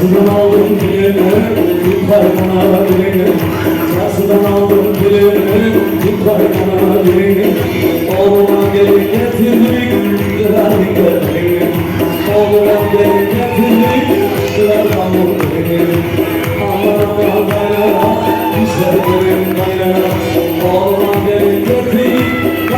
Sudan aldım dilini, yıkar bana dilini Sudan aldım dilini, yıkar bana dilini Oğluma gelin getirdik, kırar dikkatini Oğluma gelin getirdik, kırar kaldım Aman aman kaynana, güzel gelin kaynana Oğluma gelin getirdik,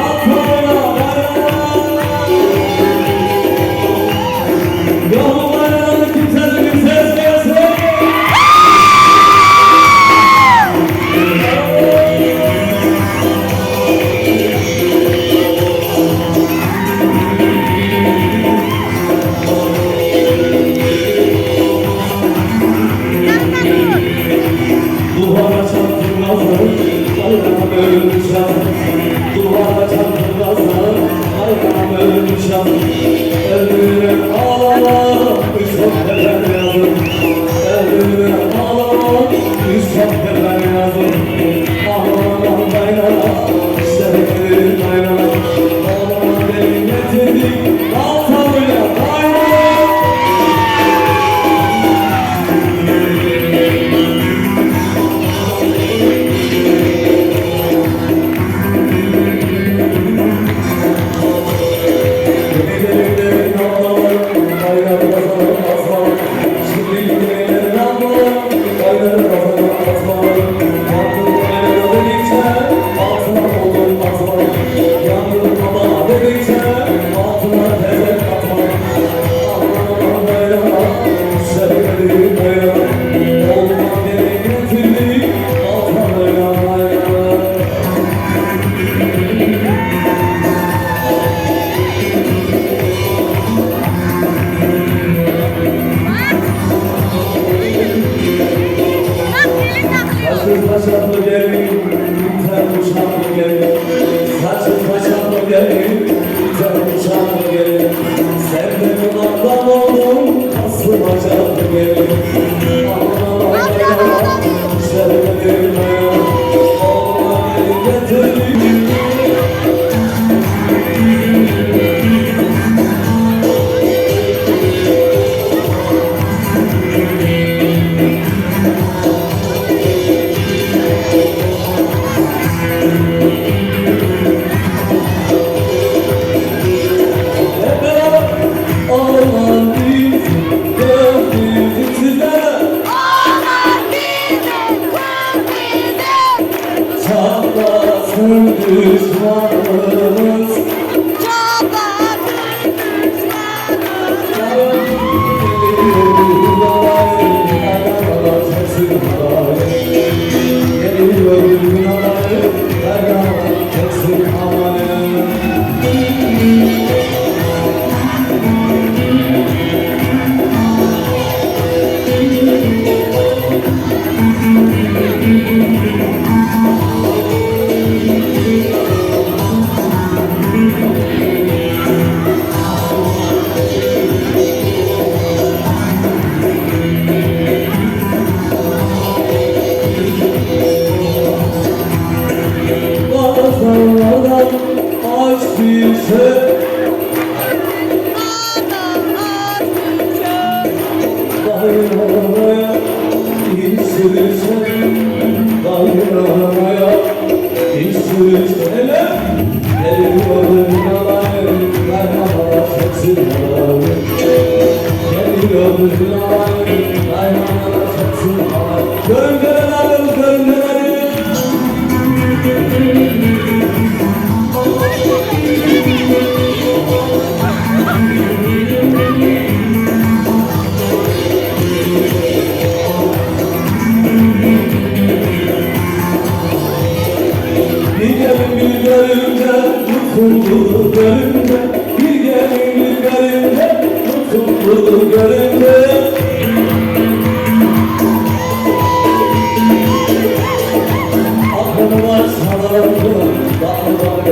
감사합니다.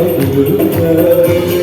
Gönlüme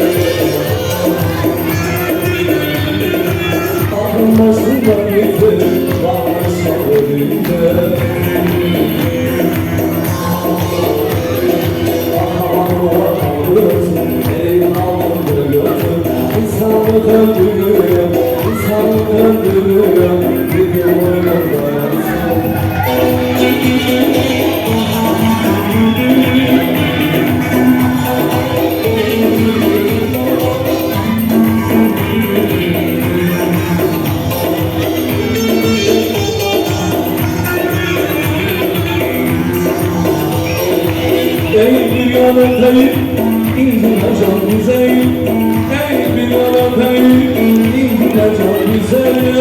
Değil bir yana değil İndiler can güzel. Değil bir yana değil İndiler can güzel.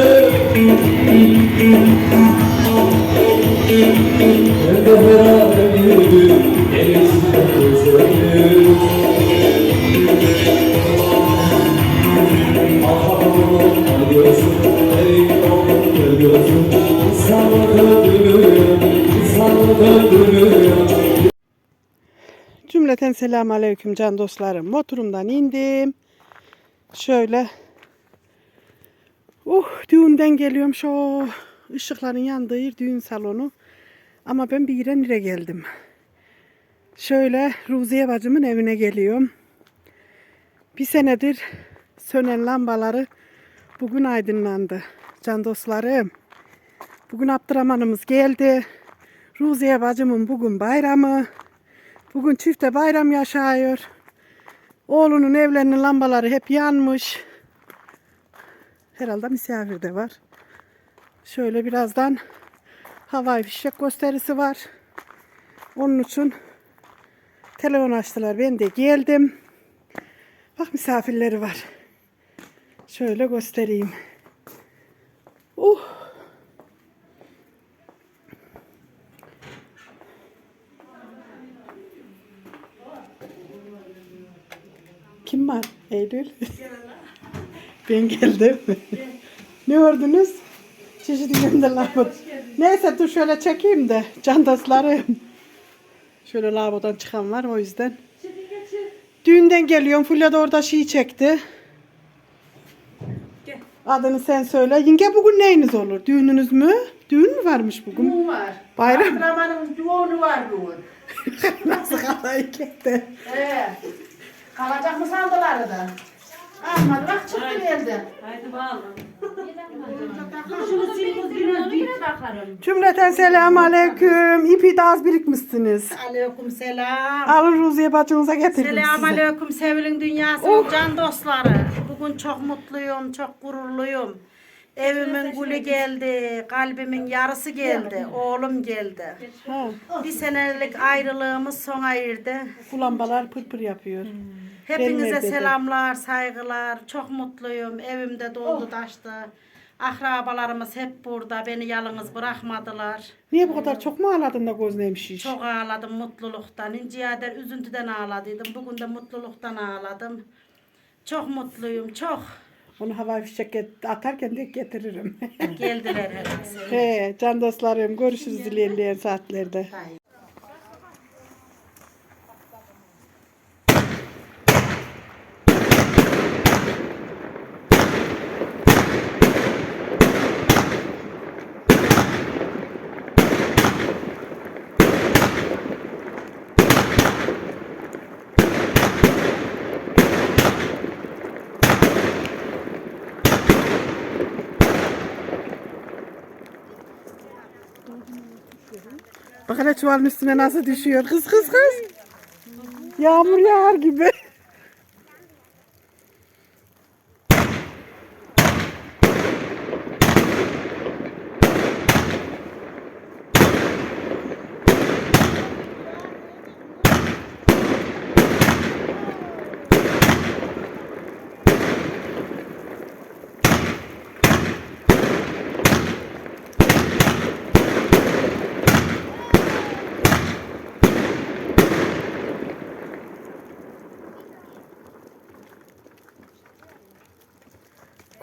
Nerede beraber yürüdü Elimizde güzeldi Ah gözüm, ey oğlum gözüm Sana dönüyorum, sana dönüyorum selamun aleyküm can dostlarım. Motorumdan indim. Şöyle. Uh düğünden geliyorum şu ışıkların yandığı yer düğün salonu. Ama ben bir yere geldim. Şöyle Ruziye bacımın evine geliyorum. Bir senedir sönen lambaları bugün aydınlandı. Can dostlarım. Bugün Abdurrahman'ımız geldi. Ruziye bacımın bugün bayramı. Bugün çifte bayram yaşıyor. Oğlunun evlerinin lambaları hep yanmış. Herhalde misafir de var. Şöyle birazdan havai fişek gösterisi var. Onun için telefon açtılar. Ben de geldim. Bak misafirleri var. Şöyle göstereyim. Uh. Kim var? Eylül. ben geldim. ne gördünüz? Çeşitli gönderler. Neyse dur şöyle çekeyim de candaslarım. Şöyle lavabodan çıkan var o yüzden. Düğünden geliyorum. Fulya da orada şey çekti. Adını sen söyle. Yenge bugün neyiniz olur? Düğününüz mü? Düğün mü varmış bugün? Düğün var. Bayram. Abdurrahman'ın düğünü var bugün. Nasıl kalayı gitti? Ee, kalacak mı sandılar da? Almadı bak çıktı geldi. Cümleten selamun aleyküm. İpi de az birikmişsiniz. Aleyküm selam. Alın Ruziye bacınıza getirdim Selam size. aleyküm sevgilin dünyasının can dostları. Bugün çok mutluyum, çok gururluyum. Evimin gülü geldi, kalbimin yarısı geldi, oğlum geldi. Ha, Bir senelik ayrılığımız sona erdi. bu lambalar pır pır yapıyor. Hepinize Benim evde de. selamlar, saygılar. Çok mutluyum. Evimde doldu taştı. Akrabalarımız hep burada. Beni yalnız bırakmadılar. Niye bu kadar çok mu ağladın da gözlerim şiş? Çok ağladım mutluluktan. İnciyader üzüntüden ağladıydım. Bugün de mutluluktan ağladım. Çok mutluyum. Çok. Onu havai fişek get- atarken de getiririm. Geldiler hepsi. He, can dostlarım görüşürüz ilerleyen saatlerde. Bak hele çuvalın üstüne nasıl düşüyor. Kız kız kız. Yağmur yağar gibi.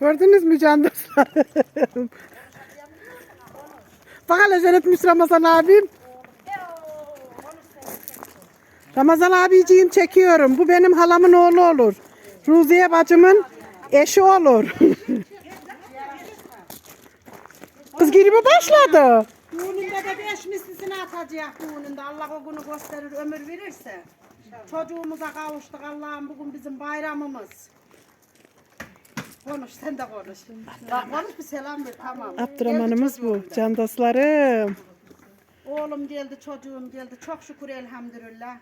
Gördünüz mü can dostlarım? Bak hele sen etmiş Ramazan abim. Ramazan abiciğim çekiyorum. Bu benim halamın oğlu olur. Ruziye bacımın eşi olur. Kız girimi başladı. Düğününde de beş mislisini atacak düğününde. Allah o günü gösterir, ömür verirse. Çocuğumuza kavuştuk Allah'ım bugün bizim bayramımız. Konuş sen de konuş. Bak konuş bir selam ver tamam. Abdurrahman'ımız bu. çocuğum da. Can dostlarım. Oğlum geldi çocuğum geldi. Çok şükür elhamdülillah.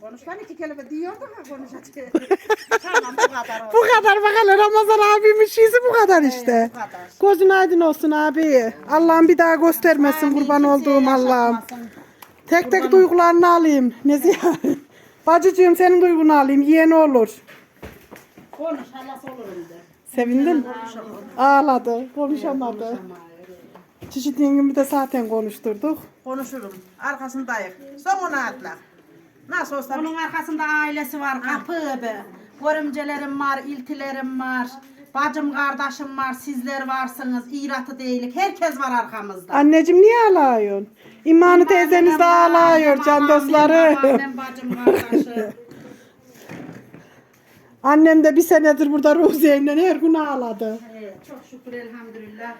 Konuş lan iki kelime diyordun ha konuşacak. tamam bu kadar olsun. Bu kadar bak hele Ramazan abimin şeysi bu kadar işte. bu kadar. Gözün aydın olsun abi. Allah'ım bir daha göstermesin Amin, kurban olduğum Allah'ım. Tek tek duygularını alayım. Nezihe. Bacıcığım senin duygunu alayım. Yeğeni olur. Konuş halası olurum de. Sevindin mi? Ağladı. Konuşamadı. Çeşit yengemi de zaten konuşturduk. Konuşurum. Arkasındayım. Sonuna atla. Nasıl olsa onun arkasında ailesi var. Kapı be. Görümcelerim var, iltilerim var. Bacım kardeşim var, sizler varsınız, iratı değilik. Herkes var arkamızda. Anneciğim niye ağlıyorsun? İmanı teyzeniz de ağlıyor can dostları. Annem bacım kardeşim. Annem de bir senedir burada Ruziye'yle her gün ağladı. Evet, çok şükür elhamdülillah.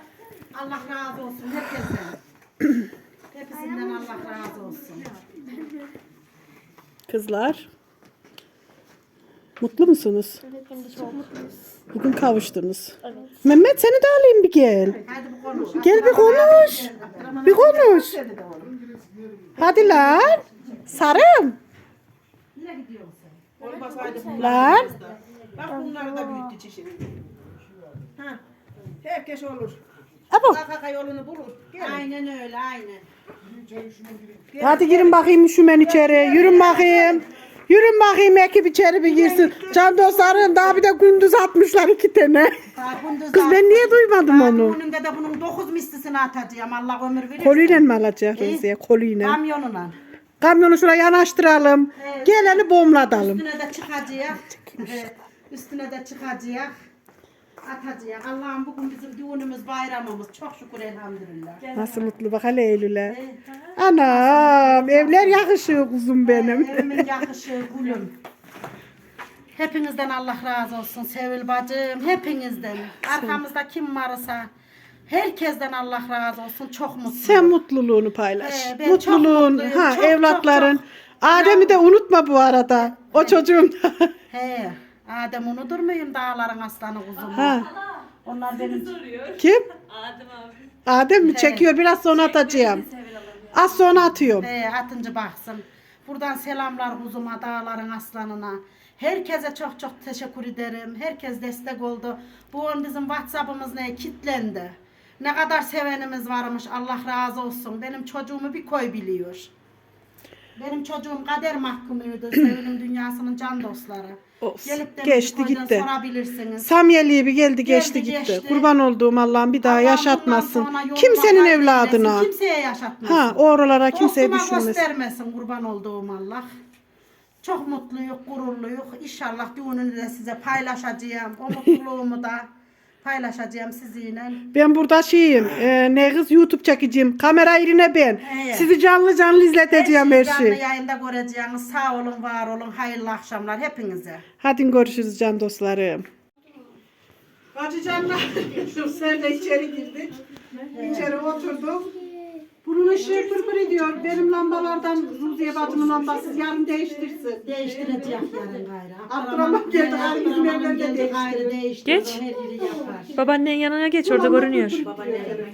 Allah razı olsun herkesten. Hepsinden Allah razı olsun. Kızlar. Mutlu musunuz? Bugün kavuştunuz. Mehmet seni de alayım bir gel. Hadi bu konuş. Gel bir konuş. Bir konuş. Hadi lan. Sarım. Nereye gidiyorsun? Olmasaydı bunlar. Lan. Bak bunları da büyüttü çeşit. Ha. Herkes olur. Abo. Kaka yolunu bulur. Gel. Aynen öyle, aynen. Hadi girin bakayım üşümen içeri. Yürün bakayım. Yürün bakayım ekip içeri bir girsin. Can dostlarım daha bir de gündüz atmışlar iki tane. Gündüz Kız ben niye duymadım onu? Önünde de bunun dokuz mislisini atacağım. Allah ömür verirse. Koluyla mı alacak Ruziye? Koluyla. Kamyonuna. Kamyonu şuraya yanaştıralım. Evet. Geleni bomladalım. Üstüne de çıkacağız. Evet, Üstüne de çıkacağız. Atacağız. Allah'ım bugün bizim düğünümüz, bayramımız. Çok şükür elhamdülillah. Nasıl mutlu bak hele Eylül'e. Anam evler yakışıyor kuzum benim. Evimin yakışı gülüm. Hepinizden Allah razı olsun Sevil bacım. Hepinizden. Arkamızda kim varsa herkesten Allah razı olsun. Çok mutluyum. Sen mutluluğunu paylaş. Ee, ben çok Mutluluğun, mutluyum. ha Çok, evlatların. çok, Adem'i de unutma bu arada. O çocuğum da. He. Adem unutur muyum dağların aslanı kuzum? ha. Onlar benim Kim? Adem mi? Çekiyor. Biraz sonra atacağım. Az sonra atıyorum. He, atıncı baksın. Buradan selamlar kuzuma, dağların aslanına. Herkese çok çok teşekkür ederim. Herkes destek oldu. Bu an bizim WhatsApp'ımız ne? Kitlendi. Ne kadar sevenimiz varmış. Allah razı olsun. Benim çocuğumu bir koy biliyor. Benim çocuğum kader mahkumuydu. Sevilim dünyasının can dostları. Olsun. Gelip de Geçti bir koydan gitti. Sorabilirsiniz. Samiyeliği bir geldi geçti gitti. geçti. Kurban olduğum Allah'ım bir daha Allah bundan yaşatmasın. sonra yoluna Kimsenin hayır evladına. eylesin, Kimseye yaşatmasın. Ha oralara kimseye Dostuma düşürmesin. göstermesin kurban olduğum Allah. Çok mutluyuk, gururluyuk. İnşallah düğününü de size paylaşacağım. O mutluluğumu da paylaşacağım sizinle. Ben burada şeyim, e, ne kız YouTube çekeceğim. Kamera yerine ben. Evet. Sizi canlı canlı izleteceğim her Canlı şeyi. yayında göreceğiniz. Sağ olun, var olun. Hayırlı akşamlar hepinize. Hadi görüşürüz can dostlarım. Hacı canlar, sen de içeri girdik. İçeri oturduk. Bunun ışığı pırpır ediyor. Benim lambalardan Ruziye bacımın lambası yarın değiştirsin. Değiştirecek yarın gayrı. Abdurrahman geldi, gayrı bizim gayrı değiştirir. değiştirir. Geç. Her yeri yapar. Babaannenin yanına geç orada görünüyor. Yapar yapar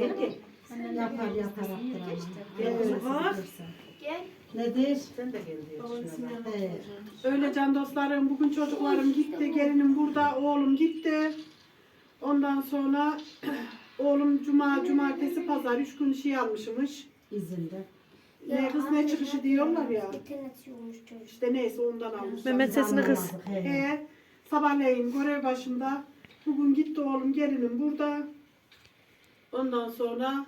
Abdurrahman. Nedir? Sen de gel. Öyle can dostlarım, bugün çocuklarım gitti, gelinim burada, oğlum gitti. Ondan sonra oğlum cuma, cumartesi, pazar üç gün şey almışmış. İzinde. Ne kız ne çıkışı diyorlar ya. İşte neyse ondan almış. Mehmet sesini kız. He, sabahleyin görev başında. Bugün gitti oğlum gelinim burada. Ondan sonra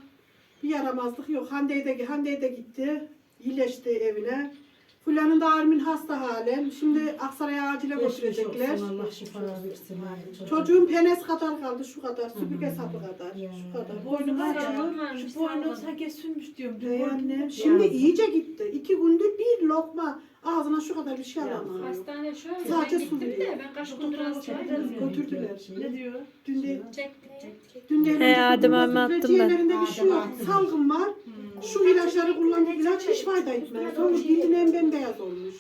bir yaramazlık yok. Hande de, Hande de gitti. İyileşti evine. Fulya'nın da Armin hasta halen. Şimdi Aksaray'a acile götürecekler. Allah şifa versin. Çocuğun penes kadar kaldı şu kadar. Süpürge sapı kadar. Şu kadar. Boynu ağrıyor. Şu boynu sanki sünmüş diyorum. Ey anne. Şimdi iyice gitti. İki gündür bir lokma ağzına şu kadar bir şey alamıyor. Hastane şöyle. Sadece ben su gittim de ben kaç gündür hastaydım. Götürdüler. Ne diyor? Dün de, Çek. dün de He, Adem abi attım ben. Ciğerlerinde bir şey yok. Salgın var. Şu ilaçları kullandığı ilaç hiç fayda etmez. Olmuş bildiğin bembeyaz olmuş.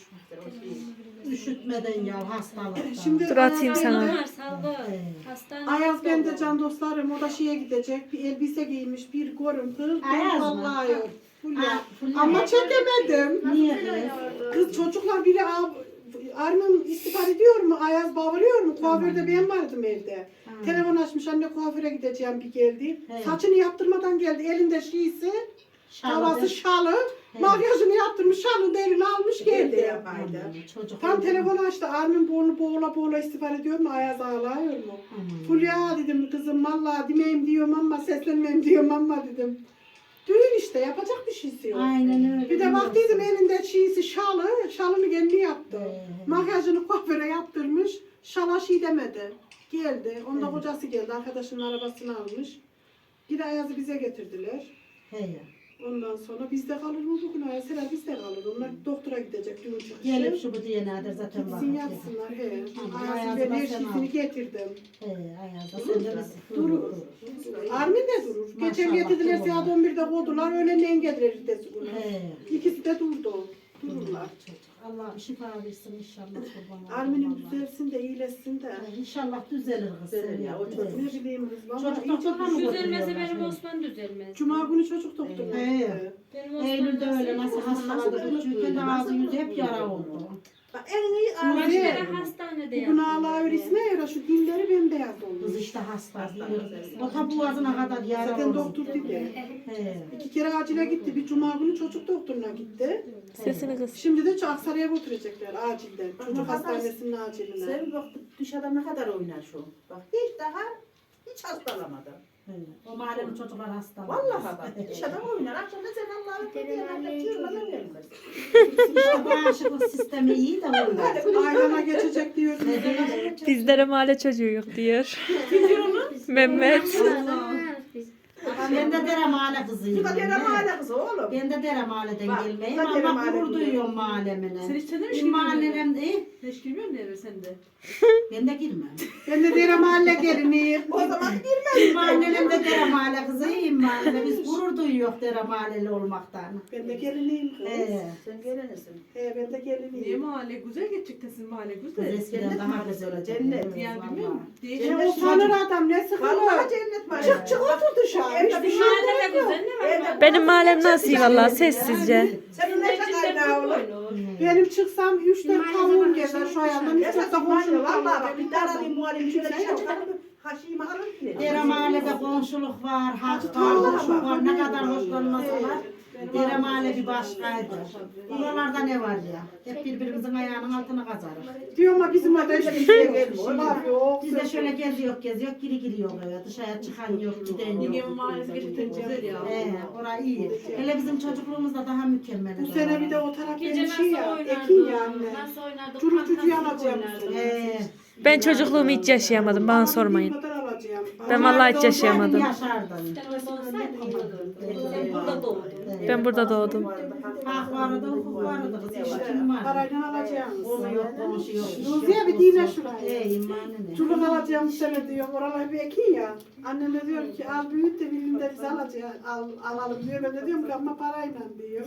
Üşütmeden ya hastalıktan. Şimdi Dur atayım sana. Var salgı. Hastane. Ayaz bende can dostlarım o da şeye gidecek. Bir elbise giymiş, bir pırıl Ayaz mı? vallahi yok. Fulya. Ama çekemedim. Niye kız? Çocuklar biri ab- Armin istifade ediyor mu? Ayaz bağırıyor mu? Kuaförde ben vardım evde. Telefon açmış anne kuaföre gideceğim bir geldi. He. Saçını yaptırmadan geldi. Elinde tavası şalı. Makyajını yaptırmış, şalı derini almış geldi. Çocuk. Tam telefon açtı. Armin boğulu boğula boğula istifade ediyor mu? Ayaz ağlıyor mu? Fulya dedim kızım valla demeyim diyorum ama seslenmeyim diyorum ama dedim. Düğün işte yapacak bir şeysi yok. Aynen öyle. Bir de baktıydım elinde çiğsi şalı, şalını kendi yaptı. Ee. Makyajını kuaföre yaptırmış, şala şey demedi. Geldi. Onda kocası geldi. Arkadaşının arabasını almış. Gide Ayaz'ı bize getirdiler. He. Ondan sonra bizde kalır mı bugün? Herhalde bizde kalır. Onlar doktora gidecek düğün çıkışı. Gelip şu bu diye nedir zaten var. Gitsin yatsınlar. He. Ayaz'ın Ayaz'ı ben her şeyini getirdim. He ayazda sen de biz. Durur. Armin de durur. Geçen getirdiler saat 11'de koydular. Öğlenleyin geldiler ertesi günü. He. İkisi de durdu. Dururlar. Allah'ım şifa versin inşallah kurban Armin'im düzelsin de iyileşsin de. İnşallah düzelir kız. Düzelir ya, o çocuk. Ne bileyim kız. Vallahi Çocuk iyice doktoruna mı götürüyorlar? benim He. Osman düzelmez. Cuma günü çocuk doktoruna He. Benim Osman Eylül'de öyle düzelmez. nasıl hastaladı küçükken de ağzı yüzü hep yara oldu. Bak en iyi Şimdi- Kaç ağzı. kere hastanede Bugün yattım. ağla öylesine ya şu dilleri bembeyaz Kız olmuş. işte hasta. O ta boğazına kadar yara Zaten oldu. doktor dedi. He. İki kere acile gitti. Bir cuma günü çocuk doktoruna gitti. Sesini kız. Şimdi de Aksaray'a götürecekler acilden. Çocuk hastanesinin aciline. Sen bak dışarıda ne kadar oynar şu. Bak hiç daha hiç hastalamadı. He. O mahallenin çocuklar hasta. Vallahi bak dışarıda oynar. Akşamda sen Allah'ın çığırmadan vermez. İşte bağışıklık sistemi iyi de oldu. Ayhan'a geçecek diyor. Bizlere mahalle çocuğu yok diyor. Mehmet. Ben de dere mahalle kızıyım. Da dere mahalle kızı oğlum. Ben de dere mahalleden Bak, gelmeyim da dere ama mahalle gurur diyor. duyuyorum mahallemine. Sen hiç tanımış Benim mahallem de Hiç girmiyorsun eve sen de. ben de girmem. Ben de dere mahalle geliniyim. O zaman girmez. Benim mahallenim de dere mahalle kızıyım mahalle. Biz gurur duyuyoruz dere mahalleli olmaktan. Ben de geliniyim kız. He. Sen gelenisin. He, ben de Niye geliniyim. mahalle güzel geçecektesin mahalle Kız güzel. eskiden Cennet daha mahallesi güzel olacak. cennet. Yani bilmiyorum. Ya Değişik. utanır adam ne sıkılır. Vallahi cennet var. Çık çık otur dışarı. Evde Hiçbir bir şey Mahalle de yok. güzel ne var? Benim mahallem nasıl iyi valla sessizce. Senin ne kaynağı oğlum? Benim çıksam 3-4 tavuğum gezer şu ayağımdan 3-4 Esas tavuğum mahalle gezer. vallahi bak bir tane alayım muhallim şöyle bir şey alır ki. Dere mahallede komşuluk var, hak var, komşuluk bak. var. Ne kadar hoş olmasalar. Dere mahalle bir başkaydı. Buralarda ne var ya? Hep birbirimizin ayağının altına kazarız. Diyor ama bizim orada hiçbir şey yok. Var yok. Biz de şöyle geziyor geziyor, giri giriyor eve. Dışarıya çıkan yok, giden yok. Mahallesi gerçekten güzel ya. Ee, orası iyi. Hele bizim çocukluğumuzda daha mükemmel. Bu sene bir de o taraf benim şey ya. Ekin ya anne. Nasıl oynardık? Çocuk çocuğu. Ee, Ben çocukluğumu hiç yaşayamadım bana sormayın. Ben vallahi hiç yaşayamadım. İyiydi. Sen burada doğdun. Ben burada doğdum. Hak vardı, hukuk vardı. Kız işim var. Parayla alacağım. Konu yok, komşu yok. iş Ruziye yok, bir olsun. dine şuraya. Ee, alacağım sene diyor. Oralar bir ekin ya. Annem de diyor ki al büyüt de birinde biz alacağız. Al, alalım diyor. Ben de diyorum ki ama parayla diyor.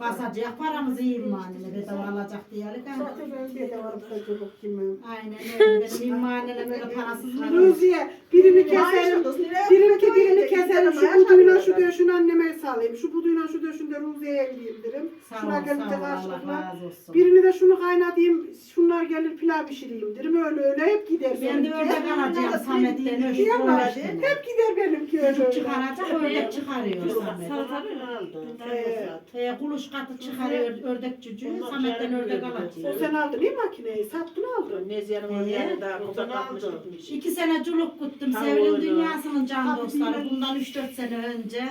Basacak paramız iyi imanını bedava alacak diyelim. Ben bir de var çocuk kimim. Aynen öyle. Benim imanine böyle parasız mı? Ruziye birini keserim. Birini birini keserim. Şu buduyla şu döşünü anneme sağlayayım. Şu buduyla şu döşünü de Ruziye'ye vereyim derim. Sağ ol, Şuna gelip de sağ ol. Allah karşılıkla. razı olsun. Birini de şunu kaynatayım. Şunlar gelir pilav pişireyim derim. Öyle öyle hep gider. Ben de benimki. ördek alacağım Samet'ten ördek Diyemem. uğraştım. Hep gider benimki öyle Çocuk öyle. çıkaracak ördek çıkarıyor Samet. Ee, Ee, kuluş katı çıkarıyor ördek çocuğu. Samet'ten ördek O alacak. sen aldın değil mi makineyi? Sattın aldın. Neziyan'ın oraya da kapatmış gitmiş. İki sene culuk kuttum. Sevinin dünyasının can dostları. Bundan 3-4 sene önce.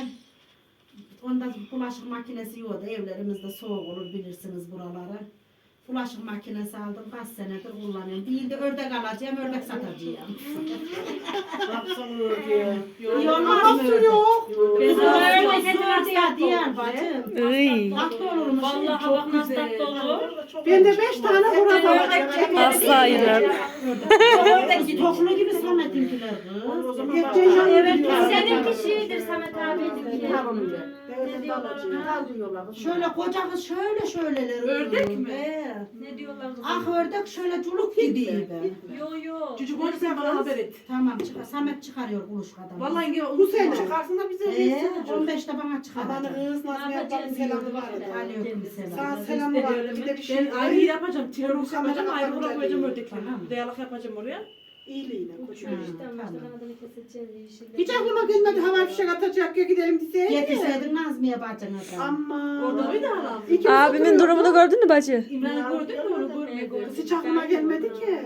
Onda bulaşık makinesi yoktu. Evlerimizde soğuk olur bilirsiniz buraları. Bulaşık makinesi aldım. Kaç senedir kullanıyorum. Değil de ördek alacağım, ördek satacağım. İyi olmaz Ama mı ördek? yok. Ben Ördek ördek hep diye diyen bacım. Iy. Haklı olurmuş. Vallahi bak nasıl tatlı olur. Ben de beş tane horoz alacağım. Asla inan. Toklu gibi Samet'inkiler kız. Ceylan Evet, seninki şeydir Samet abininki. Ne diyorlar? Kal diyorlar. Şöyle koca kız şöyle şöyleler. Ördek mi? Ne diyorlar? Ah ördek şöyle culuk gibiydi. Yo yo. Çocuk olursa bana haber et. Tamam çıkar. Samet çıkarıyor kuluçkadan. Vallahi Bu sen Çıkarsın da bize Ee, versin. 15'te bana Aman çıkaracak. kız Nazmi ablanın selamı vardı. Aleyküm Sana selam. selamı var. Bir de bir şey Ben ayrı yapacağım. Kamera yapacağım. Ayrı kapanınca bırak koyacağım değil. ördekleri. Tamam. Diyalog yapacağım oraya. İyiliğine koşuyor. Hiç Hiç aklıma gelmedi hava fişek atacak ya gidelim diye. Getirseydin Nazmiye bacana da. Ama. Orada mıydı hala? İkimiz Abimin oturuyorduk. durumunu gördün mü bacı? İmran'ı gördün mü onu görmedin. Hiç aklıma gelmedi ki.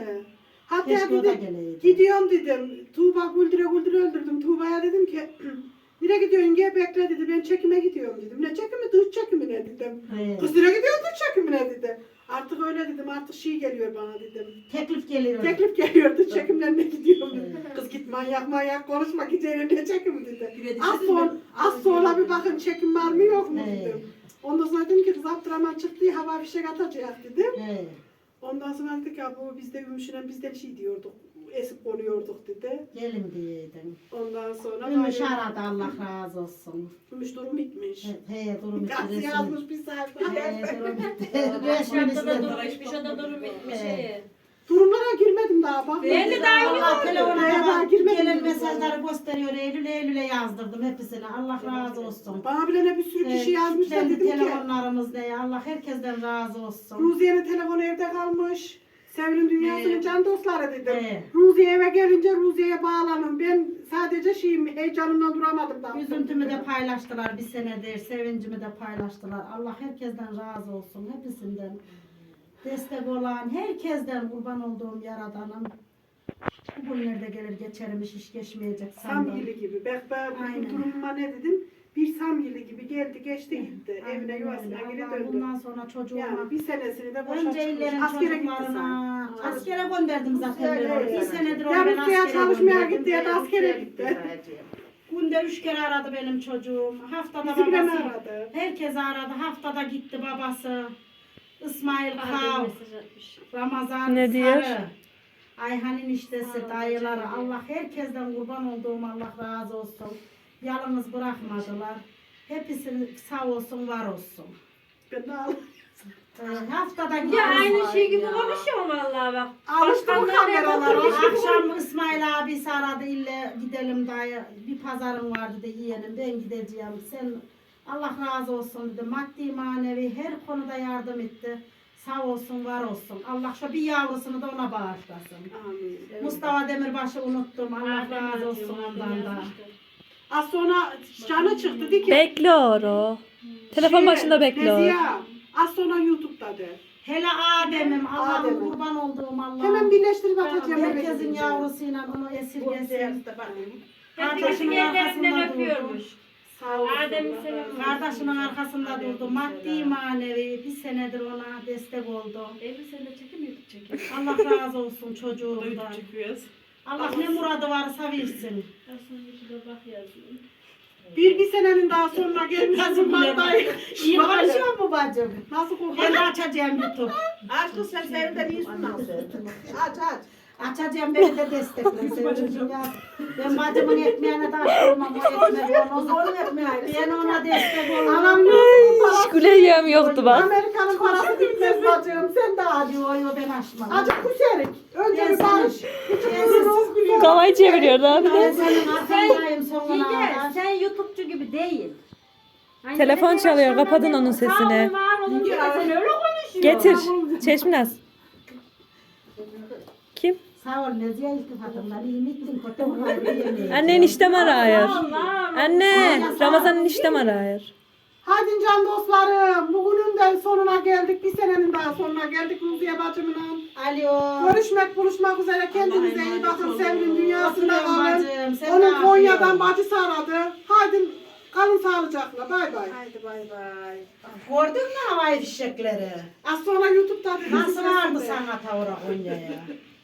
Hatta Keşke o da dedim, geleydi. gidiyorum dedim. Tuğba güldüre güldüre öldürdüm. Tuğba'ya dedim ki nereye gidiyorsun gel bekle dedi. Ben çekime gidiyorum dedim. Ne çekimi? Dış çekimine dedim. He. Kız nereye gidiyorsun dış çekimine dedi. Artık öyle dedim artık şey geliyor bana dedim. Teklif geliyor. Teklif geliyordu çekimlerine gidiyorum. Kız git manyak manyak konuşma gideceğine ne çekim dedi. Az sonra, az sonra bir bakın çekim var mı yok mu dedim. Ondan sonra dedim ki kız Abdurrahman çıktı hava fişek atacak dedim. Ondan sonra dedik ya bu biz de Ümüş'üne biz de şey diyorduk. Esip konuyorduk dedi. Gelin diyeydin. Ondan sonra Gümüş gayrı- aradı Allah razı olsun. Gümüş durum bitmiş. He, he durum Gaz bitti. yazmış bir sayfa. He durum bitti. Resmini Şartta da istedim. durum bitmiş, o da durum bitmiş. Evet. Durumlara girmedim daha bak. Ben de daha Allah Oraya telefona daha bak, girmedim. gelen mesajları gösteriyor. Eylül Eylül'e yazdırdım hepsine. Allah razı olsun. Bana bile ne bir sürü kişi Evet, yazmış da kendi dedim ki. telefonlarımız ne ya? Allah herkesten razı olsun. Ruziye'nin telefonu evde kalmış. Sevil'in dünyasının Evet. can dostları dedim. Evet. Ruziye eve gelince Ruziye'ye bağlanın. Ben sadece şeyim heyecanımdan duramadım da. Üzüntümü de paylaştılar bir senedir, sevincimi de paylaştılar. Allah herkesten razı olsun, hepsinden. Destek olan, herkesten kurban olduğum Yaradan'ım. Bu günlerde gelir geçermiş, iş geçmeyecek sandım. Samgili gibi. Ben, ben Aynen. bu durumuma ne dedim? Bir Samgili gibi geldi geçti gitti. Aynen Evine öyle. yuvasına geri Allah döndü. Bundan sonra çocuğuma Yani bir senesini de boşa Önce çıkmış. illerin Askere gitti çocuklarına, sen. askere gönderdim zaten ben onu. Bir senedir Ya ben Rusya'ya askere çalışmaya gitti ya da askere gitti. Günde üç kere aradı benim çocuğum. Haftada Bizi bile mi babası. aradı? Herkes aradı. Haftada gitti babası. İsmail Kav. Ramazan Ne diyor? Sarı, Ayhan'ın iştesi, dayıları. Allah herkesten kurban olduğum Allah razı olsun. Yalnız bırakmadılar. Hepsini sağ olsun, var olsun. Ben de Ee, haftada. Ya aynı şey gibi konuşuyorum vallahi bak. Alıştım Başkanlar kameralara. Akşam İsmail abi aradı ille gidelim dayı. Bir pazarın var dedi. Yiyelim ben gideceğim. Sen Allah razı olsun dedi. Maddi manevi her konuda yardım etti. Sağ olsun var olsun. Allah şu bir yavrusunu da ona bağışlasın. Amin. Mustafa Demirbaş'ı unuttum. Allah razı olsun ondan da Az sonra canı çıktı dedi ki. Bekliyor o. Telefon şey, başında bekliyor. Az sonra YouTube'da de. hele Adem'im Allah'ım Adem'im. kurban olduğum Allah'ım Hemen birleştirip atacağım. herkesin yavrusuyla onu esirgesin Kardeşimin ellerinden arkasında öpüyormuş. Sağ olsun. Kardeşimin arkasında durdu. Maddi manevi bir senedir ona destek oldu. Ebru sen de çekim YouTube çekim. Allah razı olsun çocuğumdan. Allah ne muradı varsa versin. Bir bir senenin daha sonuna Nasıl bulunmaktayım. İyi konuşuyor mu bacım? Nasıl Ben korkuyor? de açacağım YouTube. Aç kız sen sevden iyisin nasıl? Aç aç. Açacağım beni de desteklesin. Ben bacımın ekmeğine taş olmam o ekmeği. Ben ona, Onun ekmeği ben ona destek olmam. Anam Hiç güleyem yoktu bak. Amerika'nın parası bitmez bacım. Sen de acı. Hadi o yo ben açmam. Acı kuserik. Önce bir barış. Kavayı çeviriyor abi. Ben senin arkandayım sonuna sen YouTube'cu gibi değil. Hani Telefon çalıyor, başkanları kapatın da- onun sesini. var sen öyle konuşuyorsun. Getir. Çeşminaz. Sağ ol Nezihe iltifatımdan iyi mittin kötü var diyemeyeceğim. Annen iştem arıyor. Allah. Anne, Ramazan'ın iştem arıyor. Hadi can dostlarım. Bugünün de sonuna geldik. Bir senenin daha sonuna geldik Ruziye bacımla. Alo. Görüşmek, buluşmak üzere. Kendinize iyi bakın. Sevgin dünyasında kalın. Onun? Konya'dan bacısı aradı. Hadi kalın sağlıcakla. Bay bay. Haydi bay bay. Gördün mü havai fişekleri? Az sonra YouTube'da bir Nasıl vardı sana tavra Konya'ya?